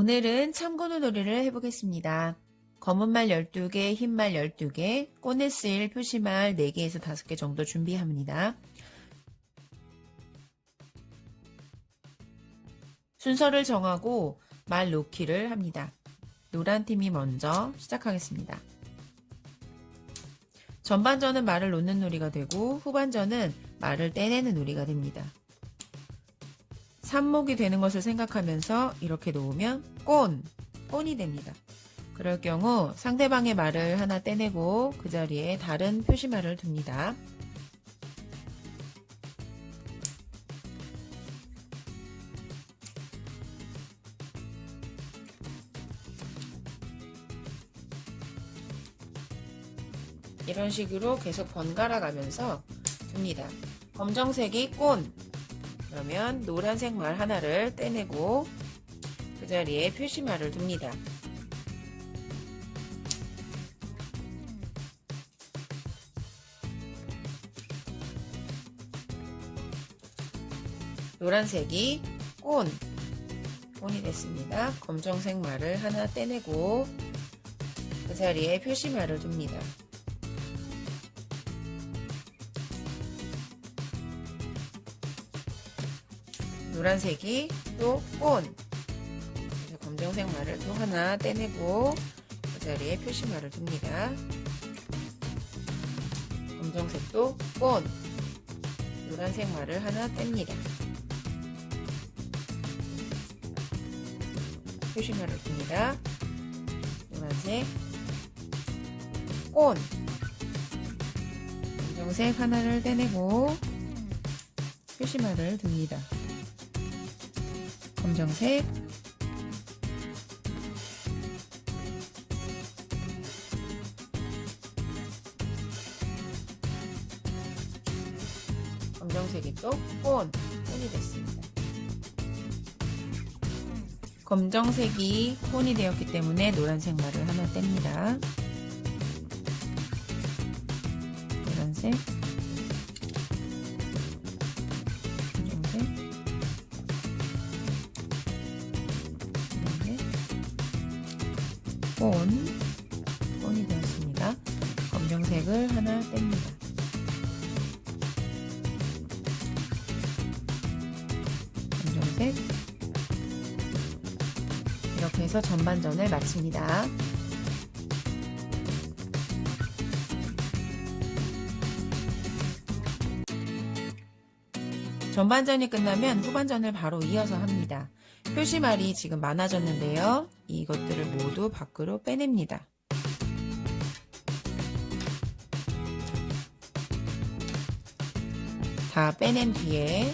오늘은 참고노 놀이를 해보겠습니다. 검은 말 12개, 흰말 12개, 꽃에 쓰일 표시말 4개에서 5개 정도 준비합니다. 순서를 정하고 말 놓기를 합니다. 노란 팀이 먼저 시작하겠습니다. 전반전은 말을 놓는 놀이가 되고 후반전은 말을 떼내는 놀이가 됩니다. 삽목이 되는 것을 생각하면서 이렇게 놓으면 꼰, 꼰이 됩니다. 그럴 경우 상대방의 말을 하나 떼내고 그 자리에 다른 표시말을 둡니다. 이런 식으로 계속 번갈아 가면서 둡니다. 검정색이 꼰, 그러면 노란색 말 하나를 떼내고 그 자리에 표시말을 둡니다. 노란색이 꼰, 꼰이 됐습니다. 검정색 말을 하나 떼내고 그 자리에 표시말을 둡니다. 노란색이 또 꼰. 그래서 검정색 말을 또 하나 떼내고 그 자리에 표시말을 둡니다. 검정색도 꼰. 노란색 말을 하나 뗍니다. 표시말을 둡니다. 노란색 꼰. 검정색 하나를 떼내고 표시말을 둡니다. 검정색 검정색이 또 꼰, 꼰이 됐습니다. 검정색이 꼰이 되었기 때문에 노란색 말을 하나 뗍니다. 노란색 꼰, 꼰이 되었습니다. 검정색을 하나 뗍니다. 검정색 이렇게 해서 전반전을 마칩니다. 전반전이 끝나면 후반전을 바로 이어서 합니다. 표시말이 지금 많아졌는데요. 이것들을 모두 밖으로 빼냅니다. 다 빼낸 뒤에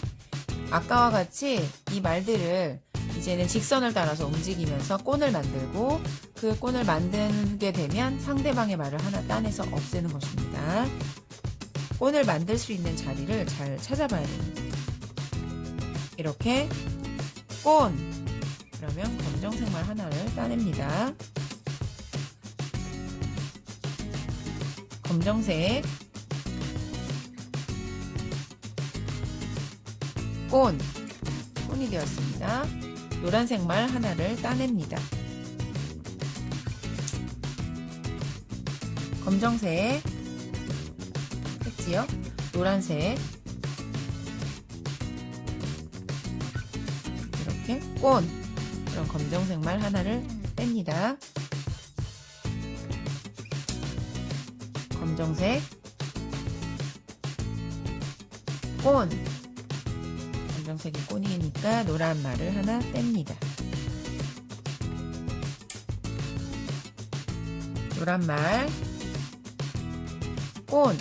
아까와 같이 이 말들을 이제는 직선을 따라서 움직이면서 꼰을 만들고 그 꼰을 만들게 되면 상대방의 말을 하나 따내서 없애는 것입니다. 꼰을 만들 수 있는 자리를 잘 찾아봐야 됩니다. 이렇게 꼰 그러면 검정색 말 하나를 따냅니다. 검정색 꼰 꼰이 되었습니다. 노란색 말 하나를 따냅니다. 검정색 했지요? 노란색 이렇게 꼰 그럼 검정색 말 하나를 뺍니다. 검정색 꼰 검정색이 꼰이니까 노란 말을 하나 뗍니다. 노란 말 꼰.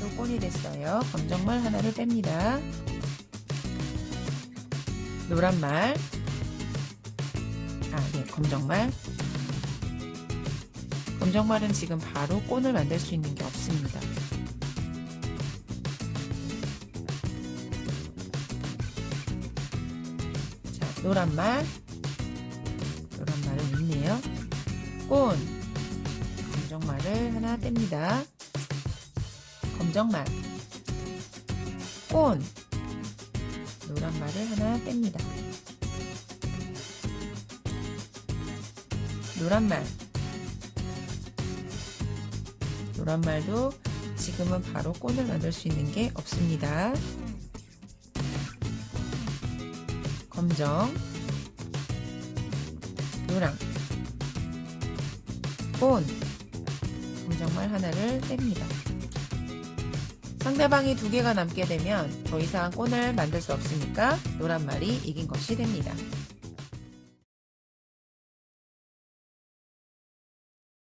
또 꼰이 됐어요. 검정말 하나를 뺍니다. 노란 말. 아, 네, 검정 말. 검정 말은 지금 바로 꼰을 만들 수 있는 게 없습니다. 자, 노란 말. 노란 말은 있네요. 꼰. 검정 말을 하나 뗍니다. 검정 말. 꼰. 노란 말을 하나 뗍니다. 노란 말. 노란 말도 지금은 바로 꼰을 만들 수 있는 게 없습니다. 검정, 노랑, 꼰, 검정말 하나를 뗍니다. 상대방이 두 개가 남게 되면 더 이상 꼰을 만들 수 없으니까 노란 말이 이긴 것이 됩니다.